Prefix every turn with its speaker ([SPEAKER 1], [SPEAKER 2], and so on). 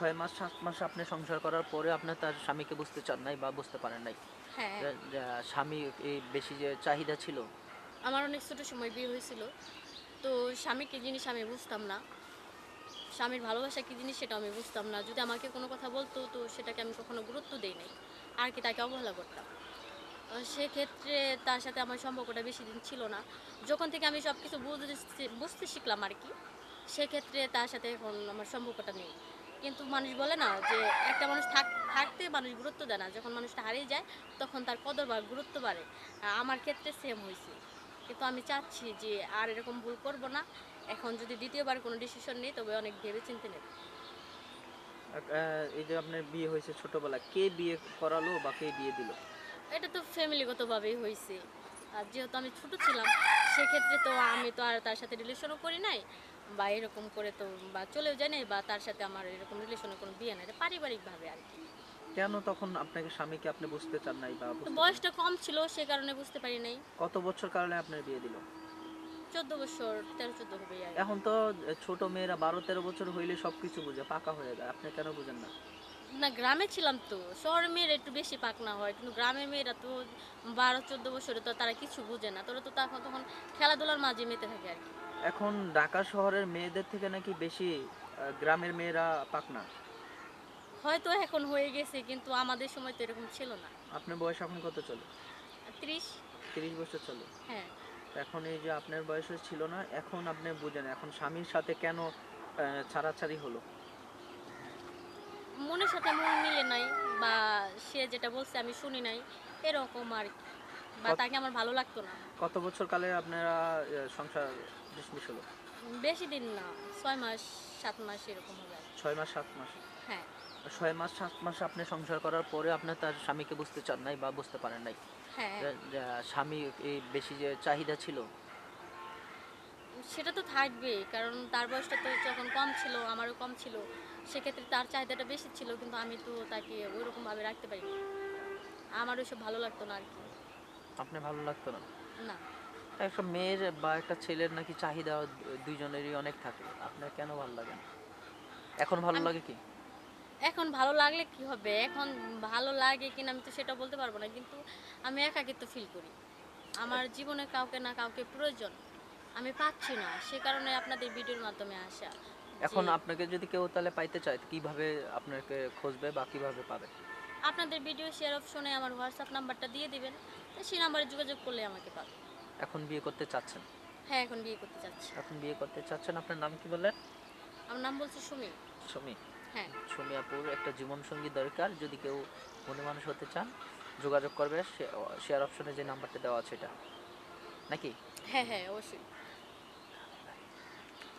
[SPEAKER 1] ছয় মাস সাত মাস আপনি সংসার করার পরে আপনার তার স্বামীকে বুঝতে চান নাই বা বুঝতে পারেন নাই?
[SPEAKER 2] হ্যাঁ।
[SPEAKER 1] স্বামী এই বেশি যে চাহিদা ছিল?
[SPEAKER 2] আমার অনেক ছোট সময় বিয়ে হয়েছিল। তো স্বামী কী জিনিস আমি বুঝতাম না। স্বামীর ভালোবাসা কী জিনিস সেটা আমি বুঝতাম না। যদি আমাকে কোনো কথা বলতো তো সেটাকে আমি কখনো গুরুত্ব দিই নাই। আর কি তাকে অবহেলা করতাম। সেক্ষেত্রে তার সাথে আমার সম্পর্কটা বেশি দিন ছিল না। যখন থেকে আমি সব কিছু বুঝতে বুঝতে শিখলাম আর কি সেক্ষেত্রে তার সাথে এখন আমার সম্পর্কটা নেই। কিন্তু মানুষ বলে না যে একটা মানুষ থাক থাকতে মানুষ গুরুত্ব দেয় না। যখন মানুষটা হারিয়ে যায় তখন তার কদর বা গুরুত্ব বাড়ে। আমার ক্ষেত্রে সেম হয়েছে কিন্তু আমি চাচ্ছি যে আর এরকম ভুল করব না। এখন যদি দ্বিতীয়বার কোনো ডিসিশন নিই তবে অনেক ভেবে চিন্তে নেব
[SPEAKER 1] এই যে আপনার বিয়ে হয়েছে ছোটবেলা কে বিয়ে করালো বা কে বিয়ে দিল?
[SPEAKER 2] এটা তো ফ্যামিলিগতভাবেই হয়েছে আর যেহেতু আমি ছোট ছিলাম সেক্ষেত্রে তো আমি তো আর তার সাথে রিলেশনও করি নাই। বা এরকম করে তো বা চলেও যায় নাই বা তার সাথে আমার এরকম রিলেশনে কোনো বিয়ে নাই পারিবারিকভাবে আর কি।
[SPEAKER 1] কেন তখন আপনাকে স্বামীকে আপনি বুঝতে চান নাই বা
[SPEAKER 2] বয়সটা কম ছিল সে কারণে বুঝতে পারি নাই।
[SPEAKER 1] কত বছর কারণে আপনার বিয়ে দিল?
[SPEAKER 2] চোদ্দ বছর তেরো চোদ্দ হবে
[SPEAKER 1] এখন তো ছোট মেয়েরা বারো তেরো বছর হইলে সবকিছু বুঝে পাকা হয়ে যায় আপনি কেন বুঝেন না?
[SPEAKER 2] না গ্রামে ছিলাম তো। শহরের মেয়েরা একটু বেশি পাকনা হয় কিন্তু গ্রামের মেয়েরা তো বারো চোদ্দ বছরে তো তারা কিছু বুঝে না। তোরা তো তখন তখন খেলাধুলার মাঝে মেতে থাকে আর কি।
[SPEAKER 1] এখন ঢাকা শহরের মেয়েদের থেকে নাকি বেশি গ্রামের মেয়েরা পাকনা?
[SPEAKER 2] হয়তো এখন হয়ে গেছে কিন্তু আমাদের সময় তো এরকম ছিল না।
[SPEAKER 1] আপনার বয়স এখন কত চলে?
[SPEAKER 2] ত্রিশ।
[SPEAKER 1] তিরিশ বছর চলে।
[SPEAKER 2] হ্যাঁ।
[SPEAKER 1] এখন এই যে আপনার বয়সে ছিল না এখন আপনি বুঝেন এখন স্বামীর সাথে কেন ছাড়াছাড়ি হলো?
[SPEAKER 2] মনের সাথে মন মিলে নাই বা সে যেটা বলছে আমি শুনি নাই এরকম আর কি। বা তাকে আমার ভালো লাগতো না।
[SPEAKER 1] কত বছর কালে আপনারা সংসার ডিসমিস হলো?
[SPEAKER 2] বেশি দিন না ছয় মাস সাত মাস এরকম হবে।
[SPEAKER 1] ছয় মাস সাত মাস?
[SPEAKER 2] হ্যাঁ।
[SPEAKER 1] ছয় মাস সাত মাস আপনি সংসার করার পরে আপনার তার স্বামীকে বুঝতে চান নাই বা বুঝতে পারেন নাই?
[SPEAKER 2] হ্যাঁ।
[SPEAKER 1] স্বামী এই বেশি যে চাহিদা ছিল?
[SPEAKER 2] সেটা তো থাকবেই কারণ তার বয়সটা তো যখন কম ছিল আমারও কম ছিল সেক্ষেত্রে তার চাহিদাটা বেশি ছিল কিন্তু আমি তো তাকে ওইরকমভাবে রাখতে পারিনি। আমার ওইসব ভালো লাগতো না আর কি।
[SPEAKER 1] আপনার ভালো লাগতো না?
[SPEAKER 2] না।
[SPEAKER 1] একটা মেয়ের বা একটা ছেলের নাকি চাহিদা দুইজনেরই অনেক থাকে আপনার কেন ভালো লাগে না? এখন ভালো লাগে কি?
[SPEAKER 2] এখন ভালো লাগলে কি হবে? এখন ভালো লাগে কিনা আমি তো সেটা বলতে পারব না কিন্তু আমি একাকিত্ব ফিল করি। আমার জীবনে কাউকে না কাউকে প্রয়োজন। আমি পাচ্ছি না। সে কারণে আপনাদের ভিডিওর মাধ্যমে আসা।
[SPEAKER 1] এখন আপনাকে যদি কেউ তাহলে পাইতে চায় কীভাবে আপনাকে খুঁজবে বা কীভাবে পাবে?
[SPEAKER 2] আপনাদের ভিডিও শেয়ার অপশনে আমার হোয়াটসঅ্যাপ নাম্বারটা দিয়ে দিবেন। তো সেই নাম্বারে যোগাযোগ করলে আমাকে পাবে।
[SPEAKER 1] এখন বিয়ে করতে চাচ্ছেন?
[SPEAKER 2] হ্যাঁ এখন বিয়ে করতে চাচ্ছি।
[SPEAKER 1] এখন বিয়ে করতে চাচ্ছেন আপনার নাম কি বললেন?
[SPEAKER 2] আমার নাম বলছি সুমি।
[SPEAKER 1] সুমি।
[SPEAKER 2] হ্যাঁ।
[SPEAKER 1] সুমি আপুর একটা জীবন সঙ্গী দরকার। যদি কেউ মনে মানুষ হতে চান যোগাযোগ করবে। শেয়ার অপশনে যে নাম্বারটা দেওয়া আছে এটা। নাকি?
[SPEAKER 2] হ্যাঁ হ্যাঁ অবশ্যই।